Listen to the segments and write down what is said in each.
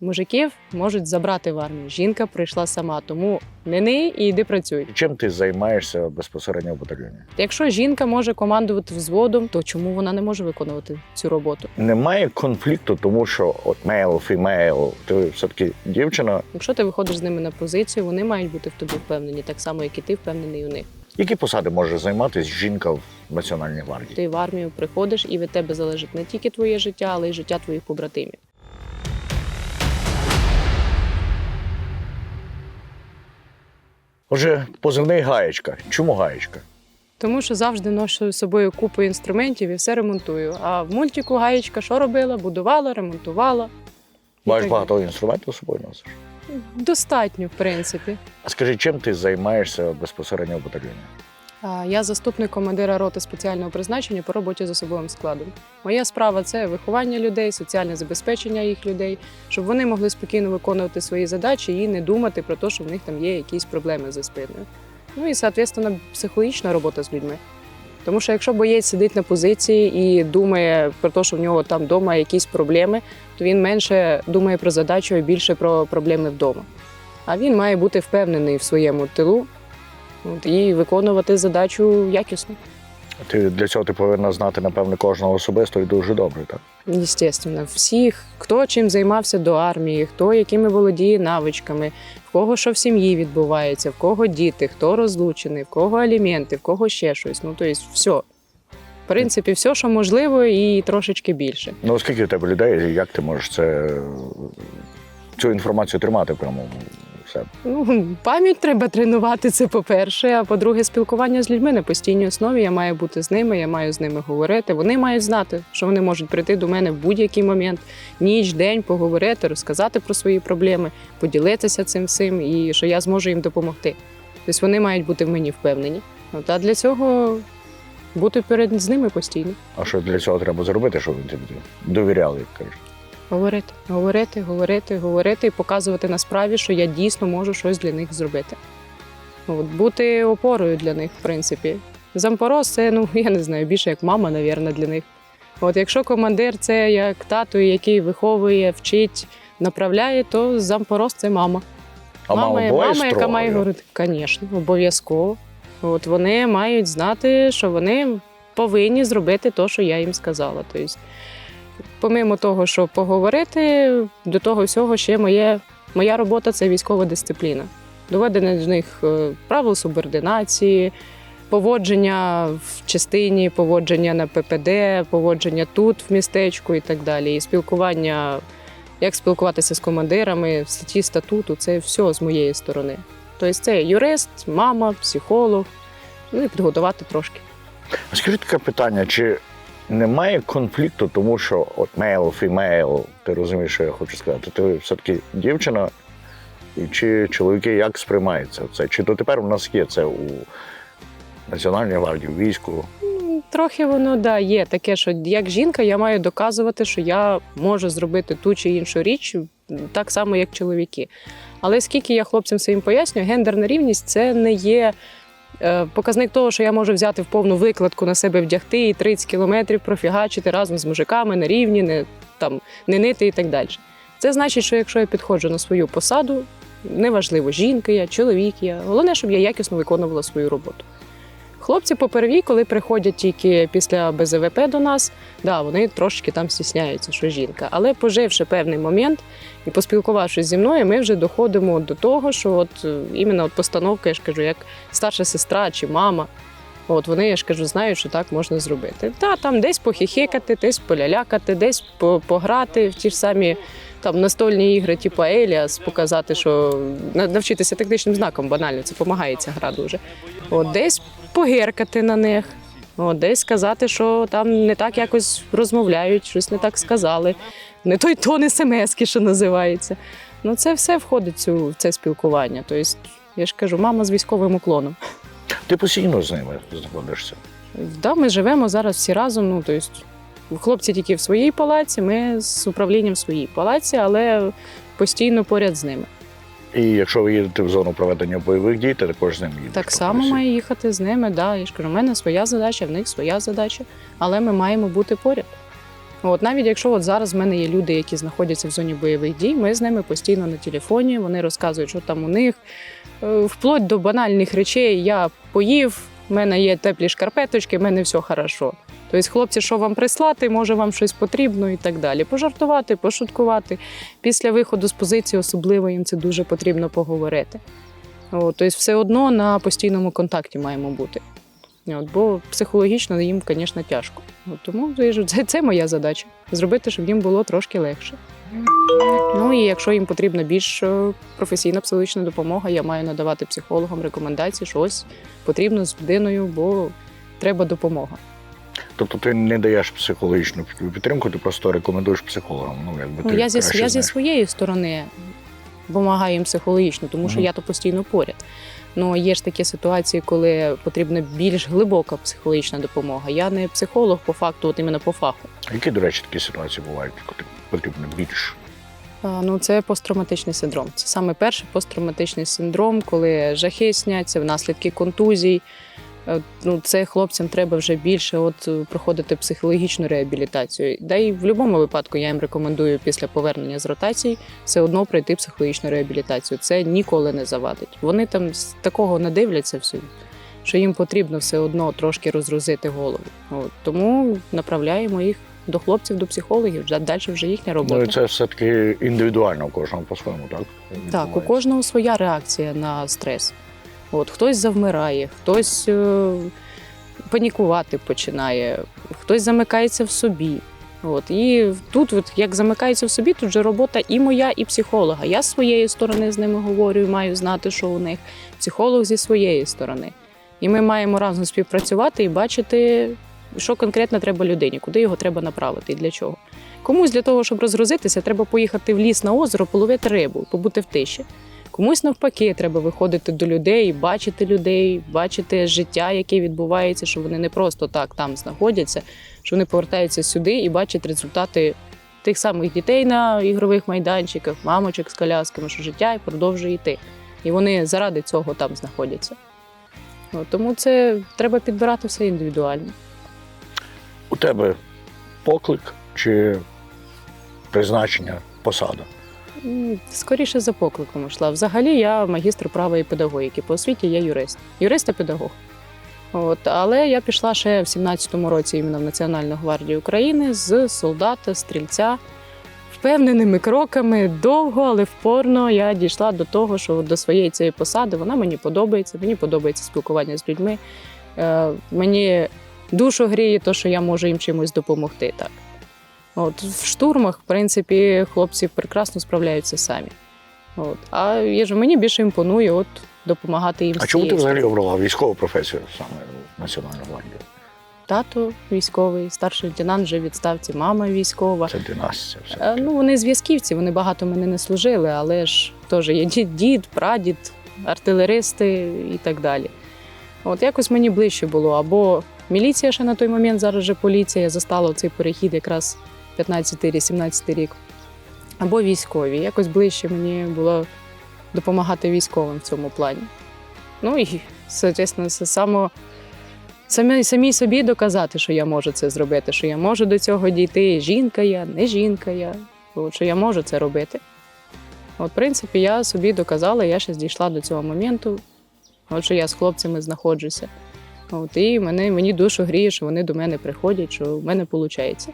Мужиків можуть забрати в армію. Жінка прийшла сама, тому не ни і йди працюй. Чим ти займаєшся безпосередньо в батальйоні? Якщо жінка може командувати взводом, то чому вона не може виконувати цю роботу? Немає конфлікту, тому що от мейл, фімейл, ти все-таки дівчина. Якщо ти виходиш з ними на позицію, вони мають бути в тобі впевнені, так само як і ти впевнений у них. Які посади може займатися жінка в Національній гвардії? Ти в армію приходиш, і від тебе залежить не тільки твоє життя, але й життя твоїх побратимів. Отже, позивний гаєчка. Чому гаєчка? Тому що завжди ношу з собою купу інструментів і все ремонтую. А в мультику гаєчка що робила? Будувала, ремонтувала. Маєш багато інструментів з собою носиш? Достатньо, в принципі. А скажи, чим ти займаєшся безпосередньо в батальйоні? Я заступник командира роти спеціального призначення по роботі з особовим складом. Моя справа це виховання людей, соціальне забезпечення їх людей, щоб вони могли спокійно виконувати свої задачі і не думати про те, що в них там є якісь проблеми за спиною. Ну і, соответственно, психологічна робота з людьми. Тому що якщо боєць сидить на позиції і думає про те, що в нього там вдома якісь проблеми, то він менше думає про задачу, а більше про проблеми вдома. А він має бути впевнений в своєму тилу, і виконувати задачу якісно. Ти для цього ти повинна знати, напевне, кожного особисто і дуже добре, так? Естественно, всіх, хто чим займався до армії, хто якими володіє навичками, в кого що в сім'ї відбувається, в кого діти, хто розлучений, в кого аліменти, в кого ще щось. Ну, тобто, все. В принципі, все, що можливо, і трошечки більше. Ну, скільки у тебе людей, як ти можеш це, цю інформацію тримати прямо Ну, пам'ять треба тренувати, це по-перше. А по-друге, спілкування з людьми на постійній основі. Я маю бути з ними, я маю з ними говорити. Вони мають знати, що вони можуть прийти до мене в будь-який момент, ніч, день, поговорити, розказати про свої проблеми, поділитися цим всім і що я зможу їм допомогти. Тобто вони мають бути в мені впевнені. От, а для цього бути перед з ними постійно. А що для цього треба зробити, щоб тобі довіряли, як кажуть? Говорити, говорити, говорити, говорити і показувати на справі, що я дійсно можу щось для них зробити. От, бути опорою для них, в принципі. Зампороз це, ну я не знаю, більше як мама, навірно, для них. От якщо командир це як тато, який виховує, вчить, направляє, то зампороз це мама. А мама, мама, мама яка має говорити, звісно, обов'язково. От вони мають знати, що вони повинні зробити те, що я їм сказала. Тобто, помимо того, що поговорити, до того всього ще моє, моя робота це військова дисципліна. Доведення до них е, правил субординації, поводження в частині, поводження на ППД, поводження тут, в містечку і так далі. І спілкування, як спілкуватися з командирами, в статті статуту це все з моєї сторони. Тобто це юрист, мама, психолог, ну і підготувати трошки. Скажи таке питання, чи немає конфлікту, тому що от мейл, фімейл, ти розумієш, що я хочу сказати, ти все-таки дівчина, і чи чоловіки як сприймаються це? Чи дотепер у нас є це у Національній гвардії, у війську? Трохи воно да, є таке, що як жінка я маю доказувати, що я можу зробити ту чи іншу річ так само, як чоловіки. Але скільки я хлопцям своїм пояснюю, гендерна рівність це не є показник того, що я можу взяти в повну викладку на себе вдягти і 30 кілометрів профігачити разом з мужиками на рівні, не, там, не нити і так далі. Це значить, що якщо я підходжу на свою посаду, неважливо, жінка я, чоловік я, головне, щоб я якісно виконувала свою роботу. Хлопці поперві, коли приходять тільки після БЗВП до нас, да, вони трошки там стісняються, що жінка. Але поживши певний момент і поспілкувавшись зі мною, ми вже доходимо до того, що от е, іменно от постановка, я ж кажу, як старша сестра чи мама. От вони, я ж кажу, знають, що так можна зробити. Та там десь похихикати, десь полялякати, десь пограти в ті ж самі там настольні ігри, типу Еліас, показати, що навчитися тактичним знаком банально, це допомагає ця гра дуже. От десь погеркати на них, от десь сказати, що там не так якось розмовляють, щось не так сказали, не той тон смс, що називається. Ну це все входить цю- в це спілкування. Тобто, я ж кажу, мама з військовим уклоном. Ти постійно з ними знаходишся. Да, ми живемо зараз всі разом. Ну, тобто, хлопці тільки в своїй палаці, ми з управлінням в своїй палаці, але постійно поряд з ними. І якщо ви їдете в зону проведення бойових дій, ти також з ними їдеш. Так само має їхати з ними. Да. Я ж кажу, у мене своя задача, в них своя задача, але ми маємо бути поряд. От навіть якщо от зараз в мене є люди, які знаходяться в зоні бойових дій, ми з ними постійно на телефоні, вони розказують, що там у них Е, вплоть до банальних речей. Я поїв, в мене є теплі шкарпеточки, в мене все хорошо. Тобто, хлопці, що вам прислати, може вам щось потрібно і так далі. Пожартувати, пошуткувати. Після виходу з позиції особливо їм це дуже потрібно поговорити. От, тобто, все одно на постійному контакті маємо бути. От, бо психологічно їм, звісно, тяжко. От, тому це, це моя задача зробити, щоб їм було трошки легше. Ну і якщо їм потрібна більш е, професійна психологічна допомога, я маю надавати психологам рекомендації, що ось потрібно з людиною, бо треба допомога. Тобто ти не даєш психологічну підтримку, ти просто рекомендуєш психологам. Ну, якби Ну, ти я зі, я зі своєї сторони допомагаю їм психологічно, тому що Мгм. я то постійно поряд. Ну є ж такі ситуації, коли потрібна більш глибока психологічна допомога. Я не психолог по факту, от іменно по фаху. Які, до речі, такі ситуації бувають, коли потрібно більше? А, Ну, це посттравматичний синдром. Це саме перший посттравматичний синдром, коли жахи сняться, наслідки контузій. Е, Ну, це хлопцям треба вже більше от е, проходити психологічну реабілітацію. Да і в будь-якому випадку я їм рекомендую після повернення з ротацій все одно пройти психологічну реабілітацію. Це ніколи не завадить. Вони там з такого надивляться все, що їм потрібно все одно трошки розгрузити голову. От, тому направляємо їх до хлопців, до психологів. Далі вже їхня робота. Ну і це все-таки індивідуально у кожного по-своєму, так? Так, у кожного своя реакція на стрес. От хтось завмирає, хтось е, панікувати починає, хтось замикається в собі. От і тут, от, як замикається в собі, тут же робота і моя, і психолога. Я з своєї сторони з ними говорю, маю знати, що у них психолог зі своєї сторони. І ми маємо разом співпрацювати і бачити, що конкретно треба людині, куди його треба направити і для чого. Комусь для того, щоб розгрузитися, треба поїхати в ліс на озеро, половити рибу, побути в тиші. Комусь навпаки, треба виходити до людей, бачити людей, бачити життя, яке відбувається, що вони не просто так там знаходяться, що вони повертаються сюди і бачать результати тих самих дітей на ігрових майданчиках, мамочок з колясками, що життя і продовжує йти. І вони заради цього там знаходяться. От, тому це треба підбирати все індивідуально. У тебе поклик чи призначення, посада? Скоріше за покликом йшла. Взагалі я магістр права і педагогіки. По освіті я юрист. Юрист та педагог. От, але я пішла ще в 17-му році іменно в Національну гвардію України з солдата, стрільця. Впевненими кроками довго, але впорно я дійшла до того, що до своєї цієї посади вона мені подобається. Мені подобається спілкування з людьми. Е, мені душу гріє, те, що я можу їм чимось допомогти. Так. От, в штурмах, в принципі, хлопці прекрасно справляються самі. От. А я ж, мені більше імпонує от, допомагати їм. А чому ти взагалі обрала військову професію саме в Національну гвардію? Тато військовий, старший лейтенант вже в відставці, мама військова. Це династія. все. Ну, вони зв'язківці, вони багато мене не служили, але ж теж є дід, дід, прадід, артилеристи і так далі. От якось мені ближче було. Або міліція ще на той момент, зараз вже поліція, я застала цей перехід якраз 15-17 рік. Або військові. Якось ближче мені було допомагати військовим в цьому плані. Ну і, це само, самі, самій собі доказати, що я можу це зробити, що я можу до цього дійти. Жінка я, не жінка я, що я можу це робити. От, в принципі, я собі доказала, я ще дійшла до цього моменту, от що я з хлопцями знаходжуся. От, і мене, мені душу гріє, що вони до мене приходять, що в мене виходить.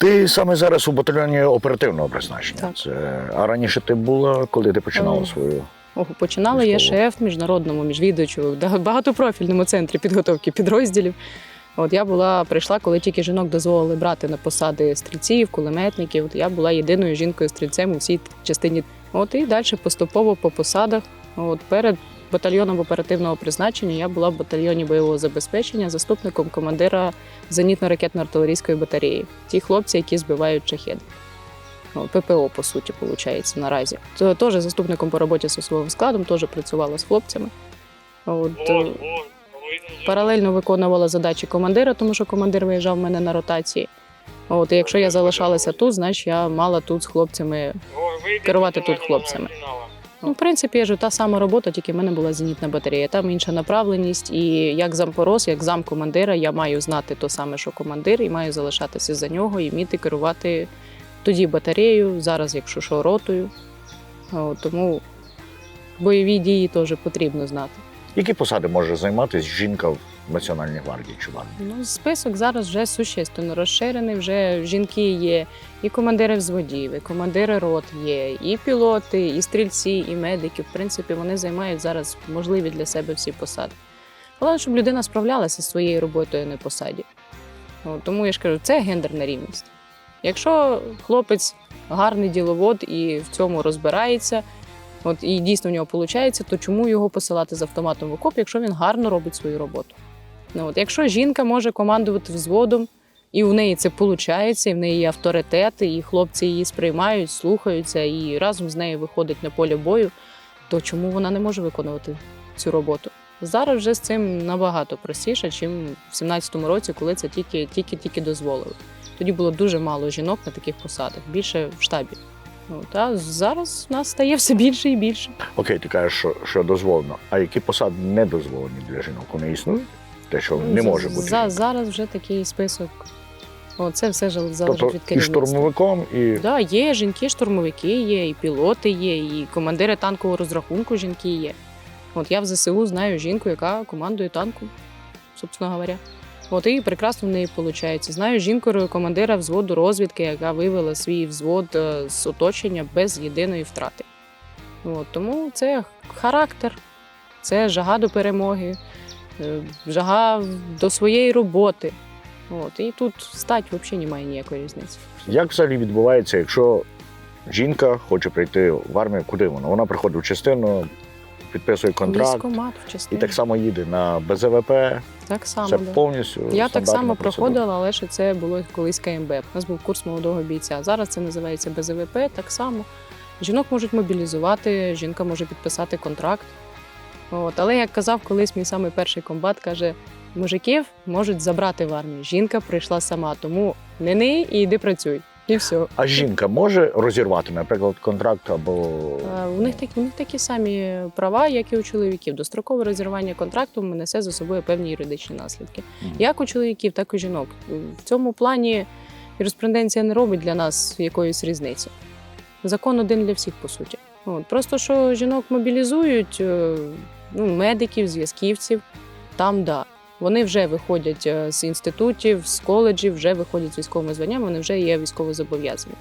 Ти саме зараз у батальйоні оперативного призначення. Так. Це... А раніше ти була, коли ти починала Е, свою. Ого, починала я шеф в міжнародному міжвідувачу, багатопрофільному центрі підготовки підрозділів. От я була прийшла, коли тільки жінок дозволили брати на посади стрільців, кулеметників. От я була єдиною жінкою-стрільцем у всій частині. От і далі поступово по посадах. От перед батальйоном оперативного призначення я була в батальйоні бойового забезпечення заступником командира зенітно-ракетно-артилерійської батареї. Ті хлопці, які збивають шахеди. Ну, ППО, по суті, виходить наразі. То теж заступником по роботі з особовим складом, теж працювала з хлопцями. От, е, паралельно виконувала задачі командира, тому що командир виїжджав в мене на ротації. От, і якщо я залишалася тут, значить я мала тут з хлопцями керувати тут хлопцями. Ну, в принципі, я ж та сама робота, тільки в мене була зенітна батарея. Там інша направленість, і як зампорос, як замкомандира, я маю знати то саме, що командир, і маю залишатися за нього і вміти керувати тоді батареєю, зараз, якщо що, ротою. От, тому бойові дії теж потрібно знати. Які посади може займатися жінка в Національній гвардії чи в армії? Ну, список зараз вже существенно розширений. Вже жінки є, і командири взводів, і командири рот є, і пілоти, і стрільці, і медики. В принципі, вони займають зараз можливі для себе всі посади. Головне, щоб людина справлялася зі своєю роботою на посаді. От, тому я ж кажу, це гендерна рівність. Якщо хлопець гарний діловод і в цьому розбирається, от і дійсно в нього виходить, то чому його посилати з автоматом в окоп, якщо він гарно робить свою роботу? Ну, от, якщо жінка може командувати взводом, і у неї це виходить, і в неї є авторитет, і хлопці її сприймають, слухаються, і разом з нею виходить на поле бою, то чому вона не може виконувати цю роботу? Зараз вже з цим набагато простіше, ніж в 17-му році, коли це тільки, тільки, тільки дозволили. Тоді було дуже мало жінок на таких посадах, більше в штабі. От, а зараз нас стає все більше і більше. Окей, ти кажеш, що, що дозволено. А які посади не дозволені для жінок? Вони існують? Те, що не може бути. Ну, За, зараз вже такий список. О, це все ж залежить Тобто від і штурмовиком, і Да, є жінки, штурмовики є, і пілоти є, і командири танкового розрахунку жінки є. От я в ЗСУ знаю жінку, яка командує танком, собственно говоря. От і прекрасно в неї виходить. Знаю жінку командира взводу розвідки, яка вивела свій взвод е, з оточення без єдиної втрати. От, тому це характер, це жага до перемоги, е, жага до своєї роботи. От, і тут стать взагалі немає ніякої різниці. як взагалі відбувається, якщо жінка хоче прийти в армію, куди вона? Вона приходить в частину, підписує контракт Військкомат в і так само їде на БЗВП. Так само, Це да. повністю. Я так само процедура. проходила, але ще це було колись КМБ. У нас був курс молодого бійця. Зараз це називається БЗВП, так само. Жінок можуть мобілізувати, жінка може підписати контракт. От. Але як казав колись мій самий перший комбат, каже: мужиків можуть забрати в армію. Жінка прийшла сама, тому не ни і йди працюй. І все. А жінка може розірвати, наприклад, контракт або Е, У них, так, у них такі самі права, як і у чоловіків. Дострокове розірвання контракту несе за собою певні юридичні наслідки. Мгм. Як у чоловіків, так і у жінок. В цьому плані юриспруденція не робить для нас якоїсь різниці. Закон один для всіх, по суті. От. Просто що жінок мобілізують, е, ну, медиків, зв'язківців, там да. Вони вже виходять е, з інститутів, з коледжів, вже виходять з військовими званнями, вони вже є військовозобов'язані.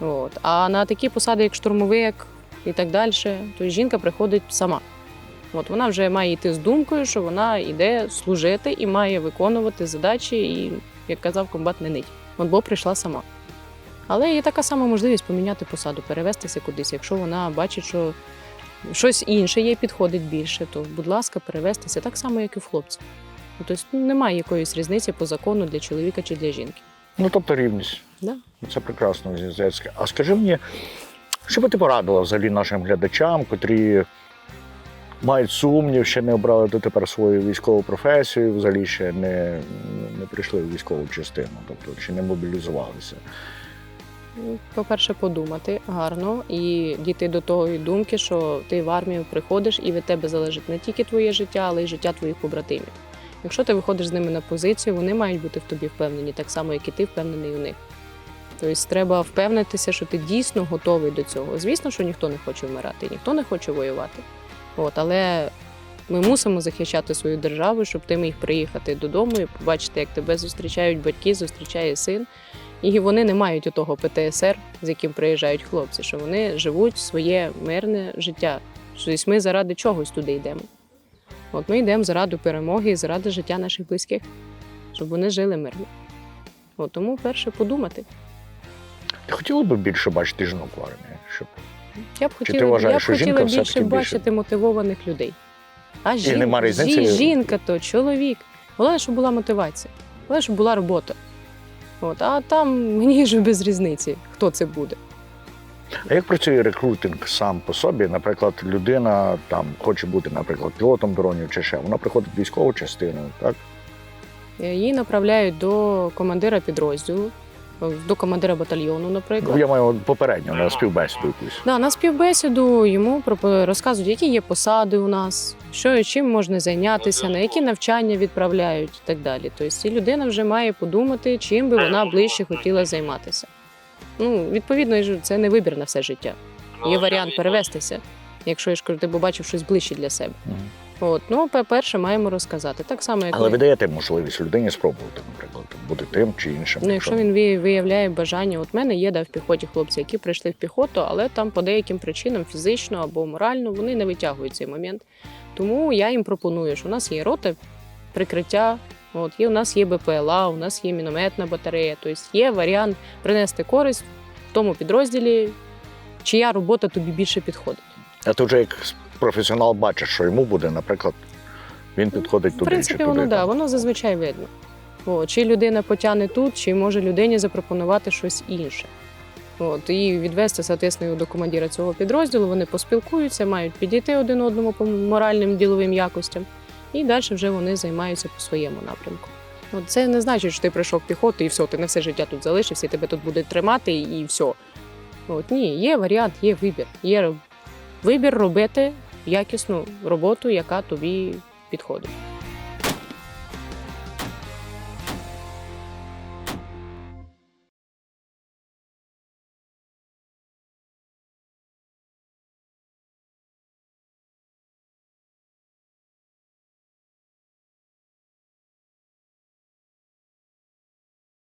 От. А на такі посади, як штурмовик і так далі, то жінка приходить сама. От вона вже має йти з думкою, що вона йде служити і має виконувати задачі, і, як казав комбат, не нить. От бо прийшла сама. Але є така сама можливість поміняти посаду, перевестися кудись. Якщо вона бачить, що щось інше їй підходить більше, то, будь ласка, перевестися так само, як і в хлопця. Ну, Тобто немає якоїсь різниці по закону для чоловіка чи для жінки. ну тобто рівність. Да. Це прекрасно. А скажи мені, що би ти порадила взагалі нашим глядачам, котрі мають сумнів, ще не обрали дотепер свою військову професію, взагалі ще не, не прийшли в військову частину, тобто чи не мобілізувалися. Ну, По-перше, подумати гарно і дійти до тої думки, що ти в армію приходиш і від тебе залежить не тільки твоє життя, але й життя твоїх побратимів. Якщо ти виходиш з ними на позицію, вони мають бути в тобі впевнені, так само, як і ти впевнений у них. Тобто треба впевнитися, що ти дійсно готовий до цього. Звісно, що ніхто не хоче вмирати, ніхто не хоче воювати. От, але ми мусимо захищати свою державу, щоб ти міг приїхати додому і побачити, як тебе зустрічають батьки, зустрічає син. І вони не мають того ПТСР, з яким приїжджають хлопці, що вони живуть своє мирне життя. Тобто ми заради чогось туди йдемо. От ми йдемо заради перемоги і заради життя наших близьких, щоб вони жили мирно. От тому перше подумати. Ти хотіла б більше бачити жінок в армії? Щоб... Я б ти хотіла, вважаєш, я б що хотіла жінка більше все-таки більше? бачити мотивованих людей. А жін... нема різниці? жінка то чоловік. Головне, щоб була мотивація, головне, щоб була робота. От, а там мені ж без різниці, хто це буде. А як працює рекрутинг сам по собі? Наприклад, людина там хоче бути, наприклад, пілотом дронів чи ще. Вона приходить в військову частину, так? Е, Її направляють до командира підрозділу. до командира батальйону, наприклад. Я маю попередньо на співбесіду якусь. Да, на співбесіду йому розказують, які є посади у нас, що чим можна зайнятися, на які навчання відправляють і так далі. Тобто, і людина вже має подумати, чим би вона ближче хотіла займатися. Ну, відповідно, і ж це не вибір на все життя. Є варіант перевестися, якщо я ж кажу, ти побачив щось ближче для себе. Мгм. От, ну, по-перше, маємо розказати. Так само, як Але ми. ви даєте можливість людині спробувати, наприклад, бути тим чи іншим. Ну, якщо він ві- виявляє бажання, от в мене є да, в піхоті хлопці, які прийшли в піхоту, але там по деяким причинам, фізично або морально, вони не витягують цей момент. Тому я їм пропоную, що у нас є рота прикриття, от є у нас є БПЛА, у нас є мінометна батарея. Тобто є варіант принести користь в тому підрозділі, чия робота тобі більше підходить. А ти вже як професіонал бачиш, що йому буде, наприклад, він підходить туди В принципі, туди. воно да, там. воно зазвичай видно. О, чи людина потягне тут, чи може людині запропонувати щось інше. От, і відвести, соответственно, до командира цього підрозділу, вони поспілкуються, мають підійти один одному по моральним діловим якостям, і далі вже вони займаються по своєму напрямку. От це не значить, що ти прийшов піхоту і все, ти на все життя тут залишився, і тебе тут буде тримати, і все. От, ні, є варіант, є вибір. Є вибір робити якісну роботу, яка тобі підходить.